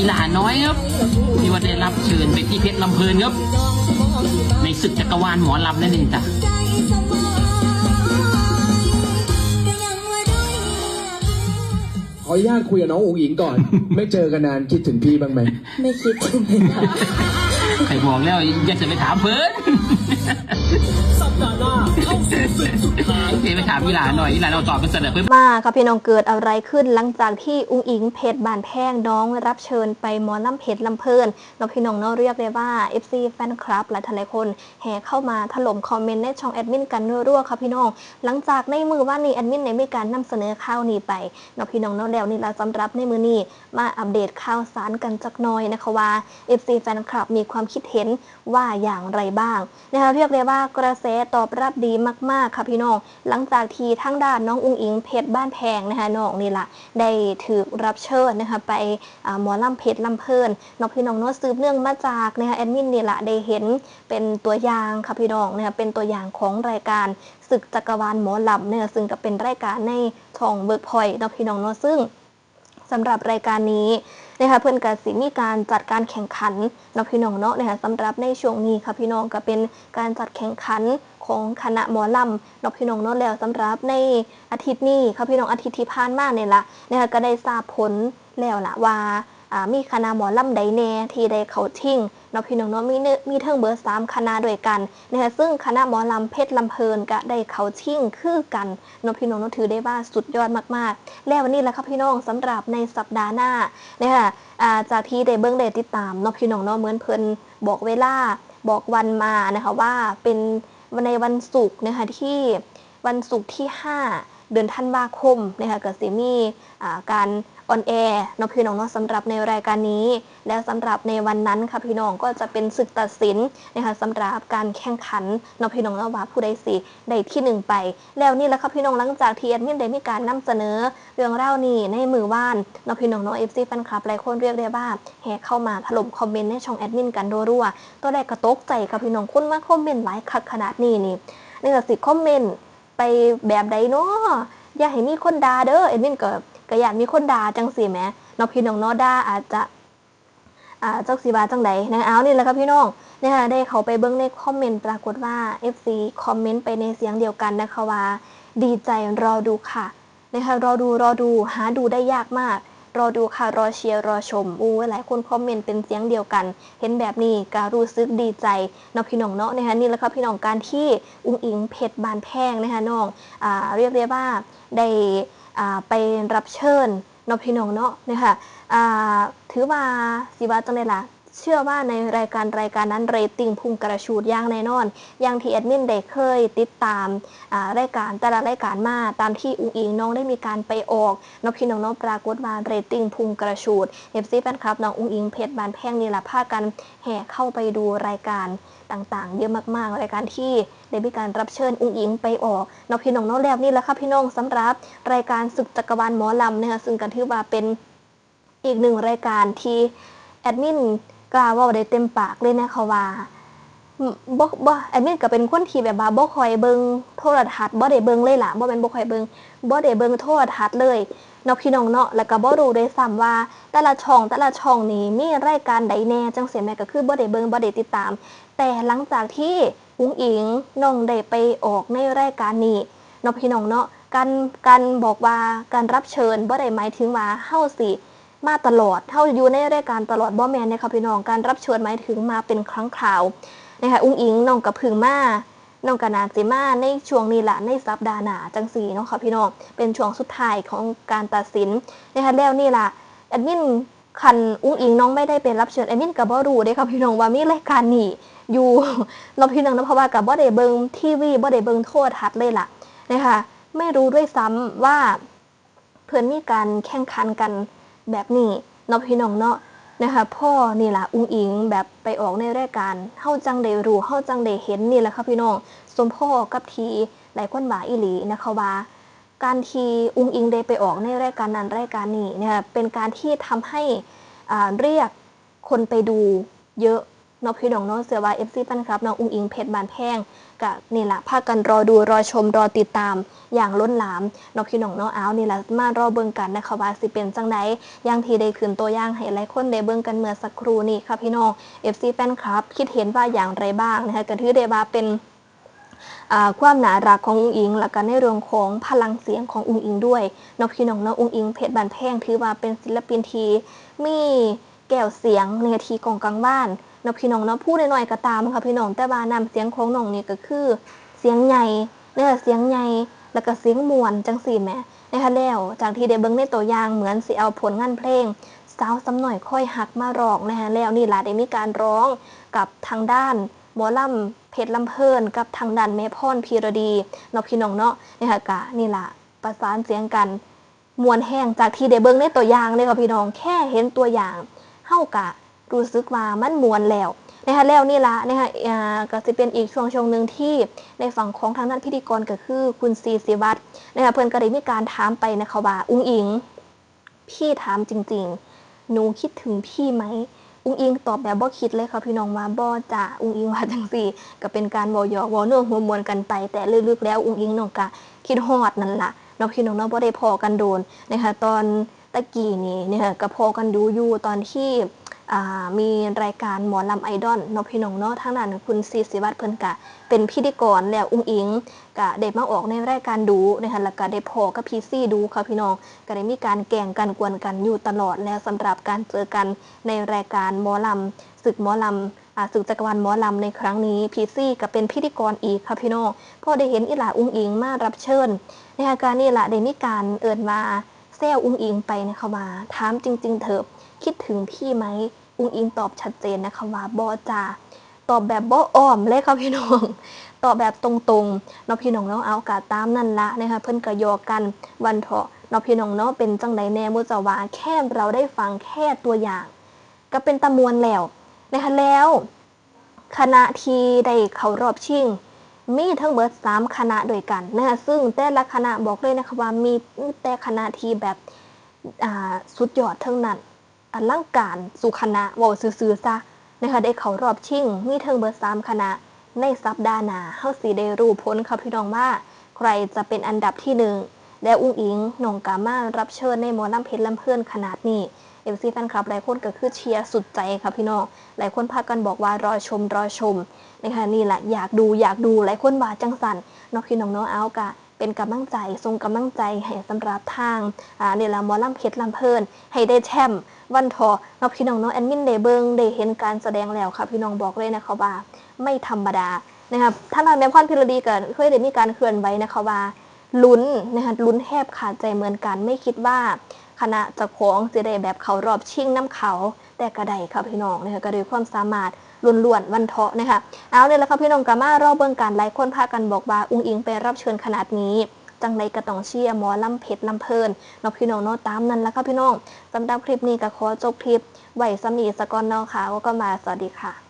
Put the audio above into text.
อีหลาน้อยครับที่ว่าได้รับเชิญไปที่เพชรลำเพลินครับ ในศึกจักรวาลหมอลำนั่นเองจ้ะขออนุญาตคุยกับน้องอุ๋งอิงก่อน ไม่เจอกันนานคิดถึงพี่บ้างไหมไม่คิดถึงเลยค่ะใครบอกแล้วอย่าจะไปถามเพิ่นสัปดาห์หน้าามอีหลาหน่อยอีหลาเราตอบเป็นเสนอเพิ่นมาค่ะพี่น้องเกิดอะไรขึ้นหลังจากที่อุ้งอิงเพชรบานแพงน้องรับเชิญไปมอลำเพชรลำเพลินน้องพี่น้องเนาะเรียกได้ว่า FC แฟนคลับและทลายคนแห่เข้ามาถล่มคอมเมนต์ในช่องแอดมินกันรัวๆค่ะพี่น้อง หลังจากในมือว่านี่แอดมินในมีการนำเสนอข่าวนี้ไปน้องพี่น้องเนาะแล้วนี่ละสำรับในมือนี้มาอัปเดตข่าวสารกันจักหน่อยนะคะว่า FC แฟนคลับมีความคิดเห็นว่าอย่างไรบ้างนะคะเรียกได้ว่ากระแสตอบรับดีมากๆค่ะพี่น้องหลังจากที่ทั้งด้านน้องอุงอิงเพชรบ้านแพงนะคะน้องนี่ละได้ถือรับเชิญนะคะไปหมอลำเพชรลำเพลินน้องพี่น้องนาะสืบเนื่องมาจากนะคะแอดมินนี่ละได้เห็นเป็นตัวอย่างค่ะพี่น้องนะคะเป็นตัวอย่างของรายการศึกจักรวาลหมอลำเนี่ยซึ่งก็เป็นรายการในช่องเบิร์กพอยต์น้องพี่น้องนาะซึ่งสำหรับรายการนี้นะคะเพื่อนกสิมีการจัดการแข่งขันนะพี่น้องเนาะนะคะสำหรับในช่วงนี้ค่ะพี่น้องก็เป็นการจัดแข่งขัน ของคณะหมอลำนาะพี่น้องนาะแล้วสำหรับในอาทิตย์นี้ค่ะพี่น้องอาทิตย์ที่ผ่านมาเนี่ยละนะคะก็ได้ทราบผลแล้วละว่ามีคณะหมอลำใดแน่ที่ได้เขาชิ่งเนาะพี่น้องเนาะมีมีเทิงเบอร์สามคณะด้วยกันนะคะซึ่งคณะหมอลำเพชรลำเพลินก็ได้เขาชิ่งคือกันเนาะพี่น้องเนาะถือได้ว่าสุดยอดมากๆ แล้ววันนี้แหละครับพี่น้องสำหรับในสัปดาห์หน้านะคะอ่าจากที่ได้เบิ้งได้ติดตามเนาะพี่น้องเนาะเหมือนเพิ่นบอกเวลาบอกวันมานะคะว่าเป็น ในวันศุกร์นะคะที่วันศุกร์ที่ 5 เดือนธันวาคมนะคะก็สิมีการ ออนแอร์เนาะพี่น้องเนาะสำหรับในรายการนี้ แล้วสำหรับในวันนั้นค่ะพี่น้องก็จะเป็นศึกตัดสินนะคะสำหรับการแข่งขันเนาะพี่น้องเนาะว่าผู้ใดสิได้ที่หนึ่งไป แล้วนี่แหละค่ะพี่น้องหลังจากที่แอดมินได้มีการนำเสนอ เรื่องเล่านี้ในมือว่านเน้องพี่น้องน้องเอฟซีแฟนคลับหลายคนเรียกได้ว่าแห่เข้ามาถล่มคอมเมนต์ในช่องแอดมินกันรัวๆตัวแรกกระตกใจค่ะพี่น้องคุณมาคอมเมนต์หลายคักขนาดนี้นี่นี่ก็สิคอมเมนต์ไปแบบใดเนาะอย่าให้มีคนด่าเด้อแอดมินก็ ก็อยากมีคนด่าจังสิแมเน้องพี่น้องเนาะด่าอาจจะอ่าเจ้าสีบาจังใดนะเอานี่แหละครับพี่น้องนะคะได้เขาไปเบิ้งในคอมเมนต์ปรากฏว่า FC คอมเมนต์ไปในเสียงเดียวกันนะคะว่า ดีใจรอดูค่ะนะคะรอดูรอดูหาดูได้ยากมาก รอดูค่ะรอเชียร์รอชมอู้หลายคนคอมเมนต์เป็นเสียงเดียวกัน เห็นแบบนี้ก็รู้สึกดีใจเนาะพี่น้องเนาะนะคะนี่แหละครับพี่น้องการที่อุ้งอิงเพชรบานแพงนะคะน้องอ่าเรียกได้ว่าได้ ไปรับเชิญนพี่น้องเนาะนะคะอ่าถือว่าสิว่าจังไดล่ะ เชื่อว่าในรายการรายการนั้นเรตติ้งพุ่งกระชูดอย่างแน่นอน อย่างที่แอดมินได้เคยติดตามรายการแต่ละรายการมาตามที่อุ้งอิงน้องได้มีการไปออกนพี่น้องน้องปรากฏว่าเรตติ้งพุ่งกระชูดเอฟซีแฟนคลับน้องอุ้งอิงเพชรบานแพงนี่แหละพากันแห่เข้าไปดูรายการต่างๆ เยอะมากๆ รายการที่ได้มีการรับเชิญอุ้งอิงไปออกนพี่น้องน้องแล้วนี่แหละครับพี่น้องสำหรับ รายการศึกจักรวาลหมอลำนะคะซึ่งกันถือว่าเป็นอีกหนึ่งรายการที่แอดมิน กล้าว่าได้เต็มปากเลยนะคะว่าบ่บ่แอดมินก็เป็นคนที่แบบว่าบ่ค่อยเบิงโทรทัศน์บ่ได้เบิงเลยล่ะบ่แม่นบ่ค่อยเบิงบ่ได้เบิงโทรทัศน์เลยนาะพี่น้องเนาะแล้วก็บ่รู้ด้วยซ้ำว่า แต่ละช่องแต่ละช่องนี่มีรายการใดแน่จังซี่แม่ก็คือบ่ได้เบิงบ่ได้ติดตาม แต่หลังจากที่อุ้งอิงน้องได้ไปออกในรายการนี้นาะพี่น้องเนาะการการบอกว่าการรับเชิญบ่ได้หมายถึงว่าเฮาสิ มาตลอดเท่าอยู่ในรายการตลอดบ่แมนนะคะพี่น้องการรับเชิญหมายถึงมาเป็นครั้งคราวนะคะอุ้งอิงน้องกับพึงมาน้องกับนาจิมาในช่วงนี้แหละในสัปดาห์หนาจังสีเนาะค่ะพี่น้องเป็นช่วงสุดท้ายของการตัดสินนะคะแล้วนี่ละแอดมินคันอุ้งอิงน้องไม่ได้เป็นรับเชิญแอดมินกับบ่รู้เด้ค่ะพี่น้องว่ามีรายการนี้อยู่เราพี่น้องนะเพราะว่ากับบ่ได้เบิงทีวีบ่ได้เบิงโทรทัศน์เลยล่ะนะคะไม่รู้ด้วยซ้ำว่าเพื่อนมีการแข่งขันกัน แบบนี้เนาะพี่น้องเนาะนะคะพ่อนี่ล่ะอุ้งอิงแบบไปออกในรายการเฮาจังได้รู้เฮาจังได้เห็นนี่แหละค่ะพี่น้องสมพ่อกับทีหลายคนว่าอีหลีนะคะว่าการทีอุ้งอิงได้ไปออกในรายการนั้นรายการนี้เนี่ยเป็นการที่ทำให้อ่าเรียกคนไปดูเยอะ นาะพี่น้องเนาะเสือว่าเอฟซีปันครับน้องอุ้งอิงเพชรบานแพงกะนี่แหละพากันรอดูรอชมรอติดตามอย่างล้นหลามเนาะพี่น้องนาะเอานี่แหละมารอเบิ่งกันนะคะว่าสิเป็นจังไดย่างทีได้ขึ้นตัวย่างให้หลายคนได้เบิ่งกันเมื่อสักครู่นี้ค่ะพี่น้อง FC แฟนคลับ คิดเห็นว่าอย่างไรบ้างนะคะก็ถือได้ว่าเป็นความหนารักของอุ้งอิง และกันในเรื่องของพลังเสียงของอุ้งอิงด้วยนอกพี่น้องเนาะอุ้งอิงเพชรบานแพงถือว่าเป็นศิลปินทีมีแก้วเสียงในทีกองกลางบ้าน เนอกพี่น้องเนาะพูดน้อยๆก็ตามค่ะพี่น้องแต่ว่านำเสียงของน้องนี่ก็คือ เสียงใหญ่เนี่ยเสียงใหญ่แล้วก็เสียงมวลจังสี่แม่นะคะแล้วจากที่ได้เบิ่งในตัวอย่างเหมือนสิเอาผลงานเพลงสาวสำหน่อยค่อยหักมาร้องนะคะแล้วนี่ล่ะได้มีการร้องกับทางด้านหมอลำเพชรลำเพลินกับทางด้านแม่พรพีรดีเนาะพี่น้องเนาะนะคะกะนี่ล่ะประสานเสียงกันมวนแห้งจากที่ได้เบิ่งในตัวอย่างเลยค่ะพี่น้องแค่เห็นตัวอย่างเฮากะ รู้สึกว่ามันมวนแล้วนะคะแล้วนี่ละนะคะก็จะเป็นอีกช่วงช่วงหนึ่งที่ในฝั่งของทางด้านพิธีกรก็คือคุณซีศิวัตรนะคะเพิ่อนก็ได้มีการถามไปนะคะว่าอุ้งอิง พี่ถามจริง ๆ หนูคิดถึงพี่ไหมอุ้งอิงตอบแบบบ่คิดเลยค่ะพี่น้องว่าบ่จะอุ้งอิงว่าจังสี่ ก็เป็นการบ่หยอกบ่เนื้อหัวมวลกันไป แต่ลึกๆแล้วอุ้งอิงน้องกะคิดฮอดนั่นละน้องพี่น้องเนาะบ่ได้พอกันโดนนะคะตอนตะกี้นี่เนี่ยก็พอกันดูอยู่ตอนที่ มีรายการหมอลำไอดอลนพี่น้องเนาะทางด้านคุณซีศิวัตรเพิ่นกะ เป็นพิธีกรแล้วอุ้งอิงกะได้มาออกในรายการดูนะคะแล้วก็ได้พอกับพีซี่ดูค่ะพี่น้องก็ได้มีการแก่งกันกวนกันอยู่ตลอดแล้วสำหรับการเจอกันในรายการหมอลำศึกหมอลำศึกจักรวาลหมอลำในครั้งนี้พีซี่ก็เป็นพิธีกรอีกค่ะพี่น้องพอได้เห็นอีหลาอุ้งอิงมารับเชิญในอาการนี้ละได้มีการเอินมา แซวอุ้งอิงไปนะคะว่าถามจริง ๆ เถอะคิดถึงพี่ไหมอุ้งอิงตอบชัดเจนนะคะว่าบอจ่าตอบแบบบ่อ้อมเลยค่ะพี่น้องตอบแบบตรงๆเนาะพี่น้องเนาะเอากาตามนั่นละนะคะเพิ่นก็หยอกันวันเถาะเนาะพี่น้องเนาะเป็นจังไดแน่มุจาวาแค่เราได้ฟังแค่ตัวอย่าง ก็เป็นตะมวนแล้วนะคะแล้ว คณะที่ได้เขารอบชิง มีทั้งหมด3คณะด้วยกันนะคะซึ่งแต่ละคณะบอกเลยนะคะว่ามีแต่คณะที่แบบอ่าสุดยอดทั้งนั้นอลังการสุคณะว่าซื่อๆซะนะคะได้เขารอบชิงมีทั้งเบอร์สามคณะในสัปดาห์หน้าเฮาสิได้รู้ผลค่ะพี่น้องว่า ใครจะเป็นอันดับที่หนึ่งและอุ้งอิงนองกามารับเชิญในหมอลำเพชรลำเพื่อนขนาดนี้ เอฟซีแฟนคลับหลายคนก็คือเชียร์สุดใจค่ะพี่น้องหลายคนพากันบอกว่ารอชมรอชมนะคะนี่แหละอยากดูอยากดูหลายคนว่าจังสันเนอกพี่น้องน้องเอากะเป็นกำลังใจทรงกำลังใจให้สำหรับทางอ่านี่แหละมอลำเพชรลำเพิ่นให้ได้แชมป์วันทอเนอกพี่น้องเน้องแอดมินได้เบิงได้เห็นการแสดงแล้วค่ะ พี่น้องบอกเลยนะคะว่าไม่ธรรมดานะครับท่านนายแม่พรพิรดีก็เคยได้มีการเคลื่อนไหวนะคะว่าลุ้นนะคะลุ้นแทบขาดใจเหมือนกันไม่คิดว่า คณะจะของจะได้แบบเขารอบชิงน้ำเขา แต่กระไดค่ะพี่น้องนะคะก็ด้วยความสามารถล้วนๆวันเทาะนะคะเอาเนี่ยแหละค่ะพี่น้องกามารอบเบื้องการหลายคนพากันบอกว่าอุ้งอิงไปรับเชิญขนาดนี้จังใดกระตองเชียหมอลำเพชรลำเพลินเนาะพี่น้องเนาะตามนั้นแล้วค่ะพี่น้องสำหรับคลิปนี้ก็ขอจบคลิปไหวสำนีสกอนเนาะค่ะว่าก็มาสวัสดีค่ะ